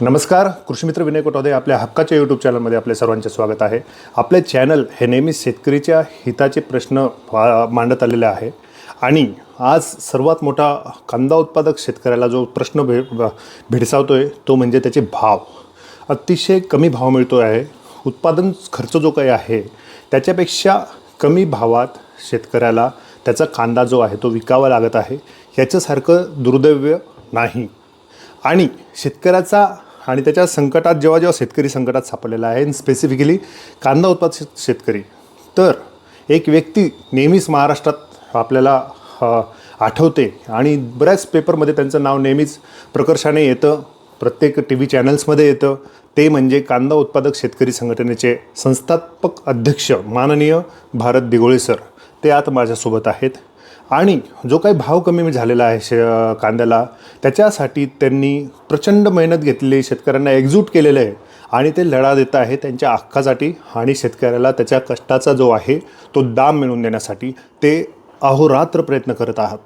नमस्कार कृषीमित्र विनय कोटोदे आपल्या हक्काच्या यूट्यूब चॅनलमध्ये आपले सर्वांचे स्वागत आहे. आपले चॅनल हे नेहमी शेतकरीच्या हिताचे प्रश्न मांडत आलेले आहे. आणि आज सर्वात मोठा कांदा उत्पादक शेतकऱ्याला जो प्रश्न भे भेडसावतो आहे तो म्हणजे त्याचे भाव. अतिशय कमी भाव मिळतो आहे. उत्पादन खर्च जो काही आहे त्याच्यापेक्षा कमी भावात शेतकऱ्याला त्याचा कांदा जो आहे तो विकावा लागत आहे. ह्याच्यासारखं दुर्दैव्य नाही. आणि शेतकऱ्याचा आणि त्याच्या संकटात जेव्हा जेव्हा शेतकरी संकटात सापडलेला आहे स्पेसिफिकली कांदा उत्पादक शेतकरी तर एक व्यक्ती नेहमीच महाराष्ट्रात आपल्याला आठवते आणि बऱ्याच पेपरमध्ये त्यांचं नाव नेहमीच प्रकर्षाने येतं प्रत्येक टी व्ही चॅनल्समध्ये येतं. ते म्हणजे कांदा उत्पादक शेतकरी संघटनेचे संस्थात्मक अध्यक्ष माननीय भारत दिगोळे सर ते आता माझ्यासोबत आहेत. आणि जो काही भाव कमी झालेला आहे शे कांद्याला त्याच्यासाठी त्यांनी प्रचंड मेहनत घेतलेली शेतकऱ्यांना एकजूट केलेलं आहे. आणि ते लढा देत आहे त्यांच्या हक्कासाठी आणि शेतकऱ्याला त्याच्या कष्टाचा जो आहे तो दाम मिळवून देण्यासाठी ते अहोरात्र प्रयत्न करत आहात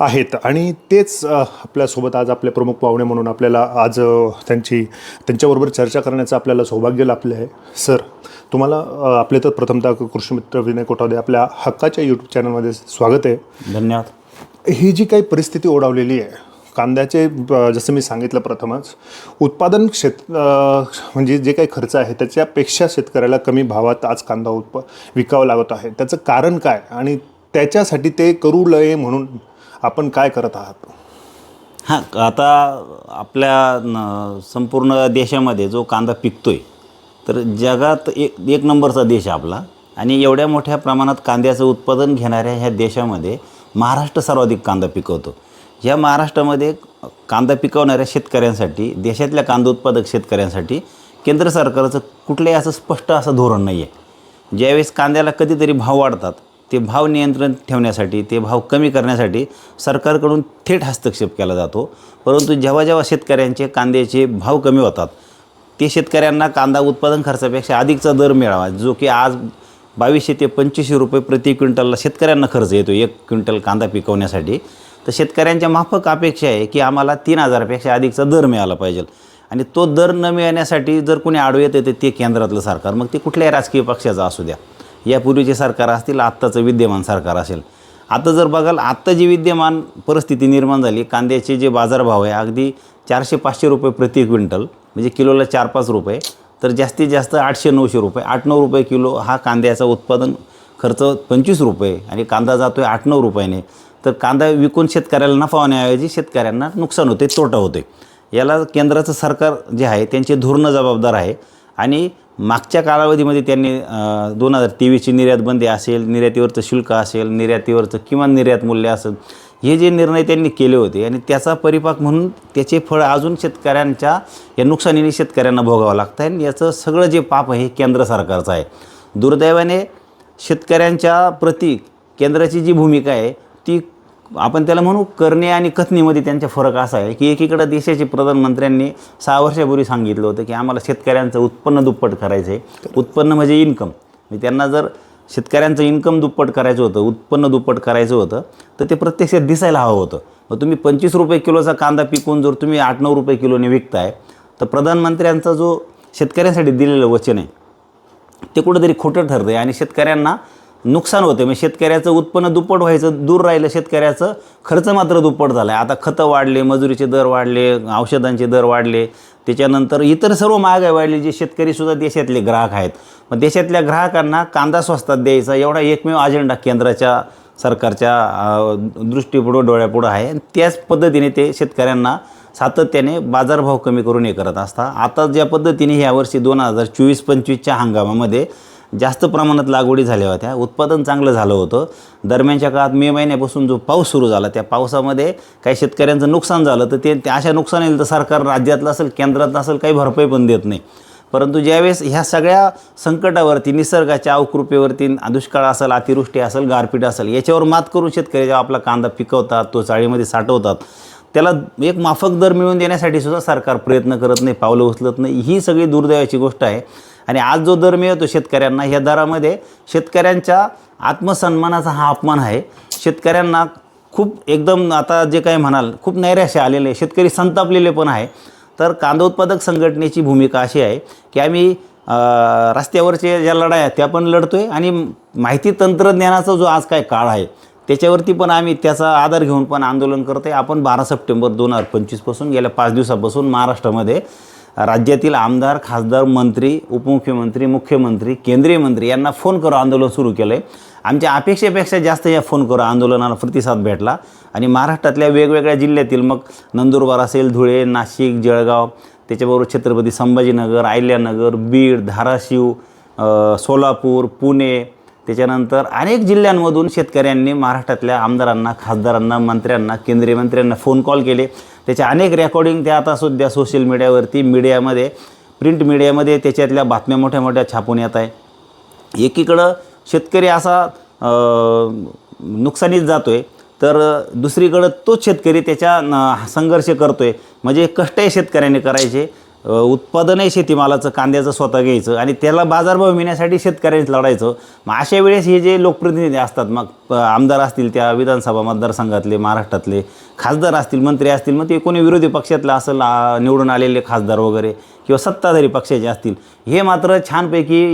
आहेत. आणि तेच आपल्यासोबत आज आपले प्रमुख पाहुणे म्हणून आपल्याला आज त्यांची त्यांच्याबरोबर चर्चा करण्याचं आपल्याला सौभाग्य लाभले आहे सर तुम्हाला आपले तर प्रथमतः कृषीमित्र विनय कोठावदे आपल्या हक्काच्या यूट्यूब चॅनलमध्ये स्वागत आहे. धन्यवाद. ही जी काही परिस्थिती ओढावलेली आहे कांद्याचे जसं मी सांगितलं प्रथमच उत्पादन क्षेत अ, म्हणजे जे काही खर्च आहे त्याच्यापेक्षा शेतकऱ्याला कमी भावात आज कांदा उत्प विकावा लागत आहे. त्याचं कारण काय? आणि त्याच्यासाठी ते करू लये म्हणून आपण काय करत आहात? हां आता आपल्या न- संपूर्ण देशामध्ये जो कांदा पिकतो आहे तर जगात एक एक नंबरचा देश आहे आपला. आणि एवढ्या मोठ्या प्रमाणात कांद्याचं उत्पादन घेणाऱ्या ह्या देशामध्ये महाराष्ट्र सर्वाधिक कांदा पिकवतो. ह्या महाराष्ट्रामध्ये कांदा पिकवणाऱ्या शेतकऱ्यांसाठी देशातल्या कांदा उत्पादक शेतकऱ्यांसाठी केंद्र सरकारचं कुठलंही असं स्पष्ट असं धोरण नाही आहे ज्यावेळेस कांद्याला कधीतरी भाव वाढतात ते भाव नियंत्रण ठेवण्यासाठी ते भाव कमी करण्यासाठी सरकारकडून थेट हस्तक्षेप केला जातो. परंतु जेव्हा जेव्हा शेतकऱ्यांचे कांद्याचे भाव कमी होतात ते शेतकऱ्यांना कांदा उत्पादन खर्चापेक्षा अधिकचा दर मिळावा जो की आज बावीसशे ते पंचवीसशे रुपये प्रति क्विंटलला शेतकऱ्यांना खर्च येतो एक क्विंटल कांदा पिकवण्यासाठी. तर शेतकऱ्यांच्या माफक अपेक्षा आहे की आम्हाला तीन हजारापेक्षा अधिकचा दर मिळाला पाहिजे. आणि तो दर न मिळण्यासाठी जर कोणी आडवे येत ते केंद्रातलं सरकार. मग ते कुठल्याही राजकीय पक्षाचं असू द्या. यापूर्वीचे सरकार असतील आत्ताचं विद्यमान सरकार असेल. आता जर बघाल आत्ता जी विद्यमान परिस्थिती निर्माण झाली कांद्याचे जे बाजारभाव आहे अगदी चारशे पाचशे रुपये प्रति क्विंटल म्हणजे किलोला चार पाच रुपये तर जास्तीत जास्त आठशे नऊशे रुपये आठ नऊ रुपये किलो हा कांद्याचा उत्पादन खर्च पंचवीस रुपये आणि कांदा जातो आहे आठ नऊ रुपयाने. तर कांदा विकून शेतकऱ्याला नफा होण्याऐवजी शेतकऱ्यांना नुकसान होते तोटा होते. याला केंद्राचं सरकार जे आहे त्यांचे धोरणं जबाबदार आहे. आणि मागच्या कालावधीमध्ये त्यांनी दोन हजार तेवीसची निर्यात बंदी असेल निर्यातीवरचं शुल्क असेल निर्यातीवरचं किमान निर्यात मूल्य असेल हे जे निर्णय त्यांनी केले होते आणि त्याचा परिपाक म्हणून त्याचे फळ अजून शेतकऱ्यांच्या या नुकसानीने शेतकऱ्यांना भोगावं लागतं आहे. आणि याचं सगळं जे पाप आहे हे केंद्र सरकारचं आहे. दुर्दैवाने शेतकऱ्यांच्या प्रती केंद्राची जी भूमिका आहे ती आपण त्याला म्हणू करणे आणि कथनीमध्ये त्यांचा फरक असा आहे की एकीकडं देशाचे प्रधानमंत्र्यांनी सहा वर्षापूर्वी सांगितलं होतं की आम्हाला शेतकऱ्यांचं उत्पन्न दुप्पट करायचं आहे. उत्पन्न म्हणजे इन्कम म्हणजे त्यांना जर शेतकऱ्यांचं इन्कम दुप्पट करायचं होतं उत्पन्न दुप्पट करायचं होतं तर ते प्रत्यक्षात दिसायला हवं होतं. मग तुम्ही पंचवीस रुपये किलोचा कांदा पिकवून जर तुम्ही आठ नऊ रुपये किलोने विकताय तर प्रधानमंत्र्यांचा जो शेतकऱ्यांसाठी दिलेलं वचन आहे ते कुठंतरी खोटं ठरतं आहे आणि शेतकऱ्यांना नुकसान होते म्हणजे मग शेतकऱ्याचं उत्पन्न दुप्पट व्हायचं दूर राहिलं शेतकऱ्याचं खर्च मात्र दुप्पट झाला आहे आता खतं वाढले मजुरीचे दर वाढले औषधांचे दर वाढले. त्याच्यानंतर इतर सर्व महागाई वाढली जे शेतकरीसुद्धा देशातले ग्राहक आहेत. मग देशातल्या ग्राहकांना कांदा स्वस्तात द्यायचा एवढा एकमेव अजेंडा केंद्राच्या सरकारच्या दृष्टीपुढं डोळ्यापुढं आहे. त्याच पद्धतीने ते शेतकऱ्यांना सातत्याने बाजारभाव कमी करून हे करत असता आता ज्या पद्धतीने ह्यावर्षी दोन हजार चोवीस पंचवीसच्या हंगामामध्ये जास्त प्रमाणात लागवडी झाल्या होत्या. उत्पादन चांगलं झालं होतं. दरम्यानच्या काळात मे महिन्यापासून जो पाऊस सुरू झाला त्या पावसामध्ये काही शेतकऱ्यांचं नुकसान झालं तर ते त्या अशा नुकसानीला तर सरकार राज्यातलं असेल केंद्रातलं असेल काही भरपाई पण देत नाही. परंतु ज्यावेळेस ह्या सगळ्या संकटावरती निसर्गाच्या अवकृपेवरती दुष्काळ असेल अतिवृष्टी असेल गारपीट असेल याच्यावर मात करून शेतकरी जेव्हा आपला कांदा पिकवतात तो चाळीमध्ये साठवतात त्याला एक माफक दर मिळवून देण्यासाठी सुद्धा सरकार प्रयत्न करत नाही पावलं उचलत नाही. ही सगळी दुर्दैवाची गोष्ट आहे. आणि आज जो दर मिळतो शेतकऱ्यांना ह्या दरामध्ये शेतकऱ्यांच्या आत्मसन्मानाचा हा अपमान आहे. शेतकऱ्यांना खूप एकदम आता जे काही म्हणाल खूप नैराश्य आलेले शेतकरी संतापलेले पण आहे. तर कांदा उत्पादक संघटनेची भूमिका अशी आहे की आम्ही रस्त्यावरच्या रस्त्यावरचे ज्या लढाया आहेत त्या पण लढतो आहे आणि माहिती तंत्रज्ञानाचा जो आज काय काळ आहे त्याच्यावरती पण आम्ही त्याचा आधार घेऊन पण आंदोलन करतो आहे आपण बारा सप्टेंबर दोन हजार पंचवीसपासून गेल्या पाच दिवसापासून महाराष्ट्रामध्ये राज्यातील आमदार खासदार मंत्री उपमुख्यमंत्री मुख्यमंत्री केंद्रीय मंत्री यांना फोन करू आंदोलन सुरू केलं आहे आमच्या अपेक्षेपेक्षा जास्त या फोन करू आंदोलनाला प्रतिसाद भेटला. आणि महाराष्ट्रातल्या वेगवेगळ्या जिल्ह्यातील मग नंदुरबार असेल धुळे नाशिक जळगाव त्याच्याबरोबर छत्रपती संभाजीनगर अहिल्यानगर बीड धाराशिव सोलापूर पुणे त्याच्यानंतर अनेक जिल्ह्यांमधून शेतकऱ्यांनी महाराष्ट्रातल्या आमदारांना खासदारांना मंत्र्यांना केंद्रीय मंत्र्यांना फोन कॉल केले. त्याचे अनेक रेकॉर्डिंग त्या आता सध्या सोशल मीडियावरती मीडियामध्ये प्रिंट मीडियामध्ये त्याच्यातल्या बातम्या मोठ्या मोठ्या छापून येत आहे. एकीकडं शेतकरी असा नुकसानीत जातो आहे तर दुसरीकडं तोच शेतकरी त्याच्या संघर्ष करतो आहे म्हणजे कष्टही शेतकऱ्याने करायचे उत्पादन उत्पादनही शेतीमालाचं कांद्याचं स्वतः घ्यायचं आणि त्याला बाजारभाव मिळण्यासाठी शेतकऱ्यांनीच लढायचं. मग अशा वेळेस हे जे लोकप्रतिनिधी असतात मग आमदार असतील त्या विधानसभा मतदारसंघातले महाराष्ट्रातले खासदार असतील मंत्री असतील मग ते कोणी विरोधी पक्षातलं असेल निवडून आलेले खासदार वगैरे किंवा सत्ताधारी पक्षाचे असतील हे मात्र छानपैकी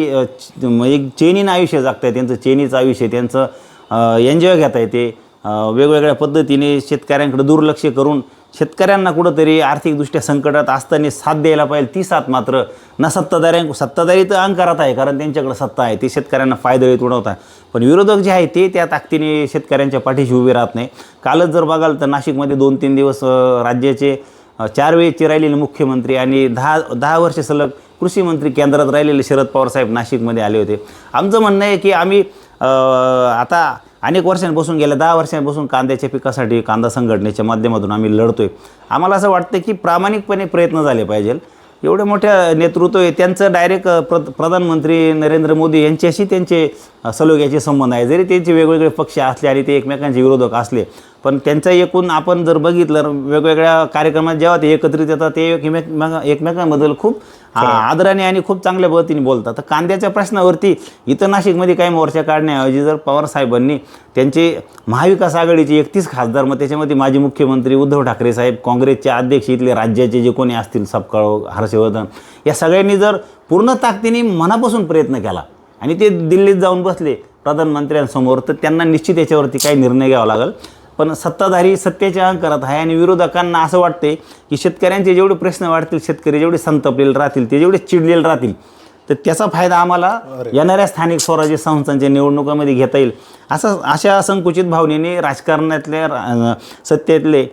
एक चेनीनं आयुष्य जागत आहे त्यांचं चेनीचं आयुष्य त्यांचं एन्जॉय घेता येते वेगवेगळ्या पद्धतीने शेतकऱ्यांकडे दुर्लक्ष करून शेतकऱ्यांना कुठंतरी आर्थिकदृष्ट्या संकटात असताना साथ द्यायला पाहिजे ती साथ मात्र ना सत्ताधाऱ्यां सत्ताधारी तर अंकारात आहे कारण त्यांच्याकडे सत्ता आहे ते शेतकऱ्यांना फायदळीत उडवतात पण विरोधक जे आहे ते त्या ताकदीने शेतकऱ्यांच्या पाठीशी उभे राहत नाही. कालच जर बघाल तर नाशिकमध्ये दोन तीन दिवस राज्याचे चार वेळेचे राहिलेले मुख्यमंत्री आणि दहा दहा वर्ष सलग कृषी मंत्री केंद्रात राहिलेले शरद पवार साहेब नाशिकमध्ये आले होते. आमचं म्हणणं आहे की आम्ही आता अनेक वर्षांपासून गेल्या दहा वर्षांपासून कांद्याच्या पिकासाठी कांदा संघटनेच्या माध्यमातून आम्ही लढतोय. आम्हाला असं वाटतं की प्रामाणिकपणे प्रयत्न झाले पाहिजे एवढे मोठ्या नेतृत्व आहे त्यांचं डायरेक्ट प्र प्रधानमंत्री नरेंद्र मोदी यांच्याशी त्यांचे सलोग्याचे सलोख्याचे संबंध आहे. जरी त्यांचे वेगवेगळे पक्ष असले आणि ते एकमेकांचे विरोधक असले पण त्यांचं एकूण आपण जर बघितलं वेगवेगळ्या कार्यक्रमात जेव्हा ते एकत्रित येतात ते एकमेक एकमेकांबद्दल खूप आदराने आणि खूप चांगल्या पद्धतीने बोलतात. तर कांद्याच्या प्रश्नावरती इथं नाशिकमध्ये काही मोर्चा काढण्याऐवजी जर पवार साहेबांनी त्यांचे महाविकास आघाडीचे एकतीस खासदार मग त्याच्यामध्ये माजी मुख्यमंत्री उद्धव ठाकरे साहेब काँग्रेसचे अध्यक्ष इथले राज्याचे जे कोणी असतील सपकाळ हर्षवर्धन या सगळ्यांनी जर पूर्ण ताकदीने मनापासून प्रयत्न केला आणि ते दिल्लीत जाऊन बसले प्रधानमंत्र्यांसमोर तर त्यांना निश्चित याच्यावरती काही निर्णय घ्यावा लागेल. पण सत्ताधारी सत्तेच्या अंकारात आहे आणि विरोधकांना असं वाटते की शेतकऱ्यांचे जेवढे प्रश्न वाढतील शेतकरी जेवढे संतपलेले राहतील ते जेवढे चिडलेले राहतील तर त्याचा फायदा आम्हाला येणाऱ्या स्थानिक स्वराज्य संस्थांच्या निवडणुकामध्ये घेता येईल. असं अशा संकुचित भावनेने राजकारणातल्या सत्तेतले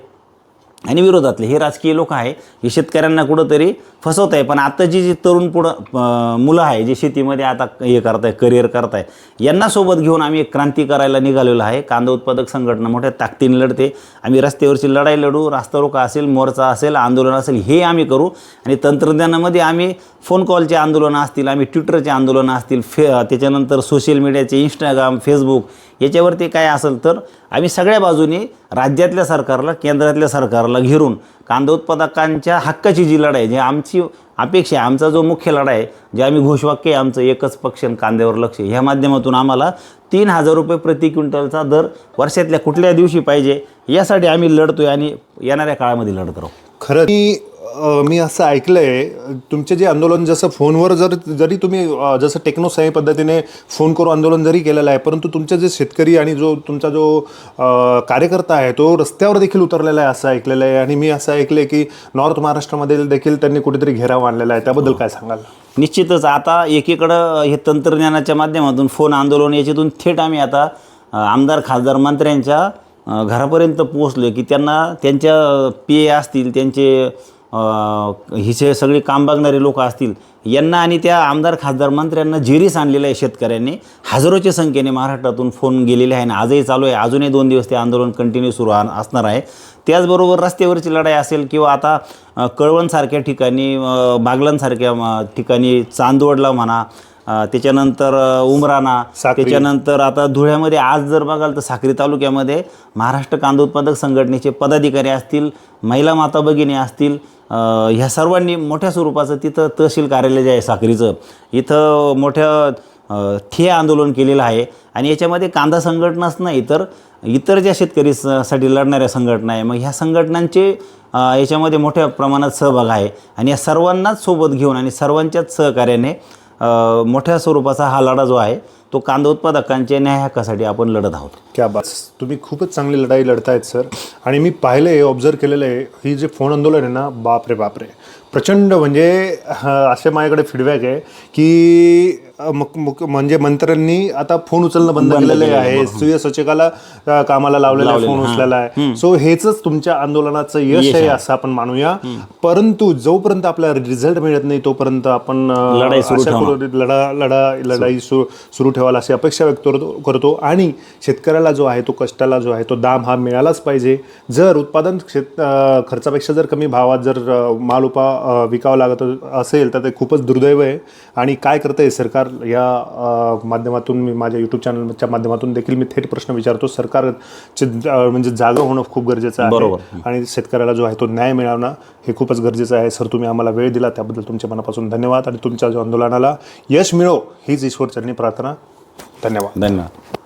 आणि विरोधातले. हे राजकीय लोक आहे हे शेतकऱ्यांना कुठंतरी फसवत आहे पण आताची जी तरुण पुढं मुलं आहे जे शेतीमध्ये आता हे करत आहे करिअर करताय यांना सोबत घेऊन आम्ही एक क्रांती करायला निघालेलो आहे. कांदा उत्पादक संघटना मोठ्या ताकदीने लढते. आम्ही रस्त्यावरची लढाई लढू रास्ता रोका असेल मोर्चा असेल आंदोलन असेल हे आम्ही करू. आणि तंत्रज्ञानामध्ये आम्ही फोन कॉलचे आंदोलनं असतील आम्ही ट्विटरचे आंदोलनं असतील फे त्याच्यानंतर सोशल मीडियाचे इंस्टाग्राम फेसबुक याच्यावरती काय असेल तर आम्ही सगळ्या बाजूने राज्यातल्या सरकारला केंद्रातल्या सरकारला घेरून कांदा उत्पादकांच्या हक्काची जी लढाई जी आमची अपेक्षा आहे आमचा जो मुख्य लढा आहे जे आम्ही घोषवाक्य आहे आमचं एकच पक्ष आणि कांद्यावर लक्ष ह्या माध्यमातून आम्हाला तीन हजार रुपये प्रति क्विंटलचा दर वर्षातल्या कुठल्या दिवशी पाहिजे यासाठी आम्ही लढतोय आणि येणाऱ्या काळामध्ये लढत राहू. खरं मी असं ऐकलं असं ऐकलंय तुमचे जे आंदोलन जसं फोनवर जर जरी तुम्ही जसं जसं टेक्नोसाई पद्धतीने फोन करून आंदोलन जरी केलेलं आहे परंतु तुमचे जे शेतकरी आणि जो तुमचा जो कार्यकर्ता आहे तो रस्त्यावर देखील उतरलेला आहे असं ऐकलेलं आहे. आणि मी असं ऐकलंय की नॉर्थ महाराष्ट्रामध्ये देखील त्यांनी कुठेतरी घेराव आणलेला आहे. त्याबद्दल काय सांगाल? निश्चितच. आता एकीकडं हे तंत्रज्ञानाच्या माध्यमातून फोन आंदोलन याच्यातून थेट आम्ही आता आमदार खासदार मंत्र्यांच्या घरापर्यंत पोहोचलो की त्यांना त्यांच्या पी ए असतील त्यांचे हिचे सगळे काम बघणारे लोक असतील यांना आणि त्या आमदार खासदार मंत्र्यांना झेरीस आणलेलं आहे शेतकऱ्यांनी. हजारोच्या संख्येने महाराष्ट्रातून फोन गेलेले आहे आणि आजही चालू आहे. अजूनही दोन दिवस ते आंदोलन कंटिन्यू सुरू असणार आहे. त्याचबरोबर रस्त्यावरची लढाई असेल किंवा आता कळवणसारख्या ठिकाणी बागलांसारख्या ठिकाणी चांदवडला म्हणा त्याच्यानंतर उमराणा. त्याच्यानंतर आता धुळ्यामध्ये आज जर बघाल तर साक्री तालुक्यामध्ये महाराष्ट्र कांदा उत्पादक संघटनेचे पदाधिकारी असतील महिला माता भगिनी असतील ह्या सर्वांनी मोठ्या स्वरूपाचं तिथं तहसील कार्यालय जे आहे साक्रीचं इथं मोठ्या ठिय्या आंदोलन केलेलं आहे आणि याच्यामध्ये कांदा संघटनाच नाही तर इतर ज्या शेतकरी स- साठी लढणाऱ्या संघटना आहे मग ह्या संघटनांचे याच्यामध्ये मोठ्या प्रमाणात सहभाग आहे आणि या सर्वांनाच सोबत घेऊन आणि सर्वांच्याच सहकार्याने मोठ्या स्वरूपाचा हा लढा जो आहे तो कांदा उत्पादकांच्या न्याय हक्कासाठी आपण लढत आहोत. क्या बात. तुम्ही खूपच चांगली लढाई लढतायत सर. आणि मी पाहिलं आहे ऑब्झर्व केलेलं आहे ही जे फोन आंदोलन आहे ना बापरे बापरे. प्रचंड म्हणजे असे माझ्याकडे फीडबॅक आहे की मुक- मुक- म्हणजे मंत्र्यांनी आता फोन उचलणं बंद केलेले आहे सुय सचिकाला कामाला लावलेला फोन उचललेला आहे. सो हेच तुमच्या आंदोलनाचं यश आहे असं आपण मानूया. परंतु जोपर्यंत आपल्याला रिझल्ट मिळत नाही तोपर्यंत आपण लढा लढा लढाई सुरू. ठेवायला अशी अपेक्षा व्यक्त करतो करतो. आणि शेतकऱ्याला जो आहे तो कष्टाला जो आहे तो दाम हा मिळालाच पाहिजे. जर उत्पादन शेत खर्चापेक्षा जर कमी भावात जर माल उपा विकावा लागत असेल तर ते खूपच दुर्दैव आहे. आणि काय करतं आहे सरकार? या अं, माध्यमातून मी माझ्या यूट्यूब चॅनलच्या माध्यमातून देखील मी थेट प्रश्न विचारतो. सरकारचे अं, म्हणजे जागा होणं खूप गरजेचं आहे. बरोबर. आणि शेतकऱ्याला जो आहे तो न्याय मिळवणं हे खूपच गरजेचं आहे. सर तुम्ही आम्हाला वेळ दिला त्याबद्दल तुमच्या मनापासून धन्यवाद. आणि तुमच्या जो आंदोलनाला यश मिळो हीच ईश्वरचरणी प्रार्थना. धन्यवाद. धन्यवाद.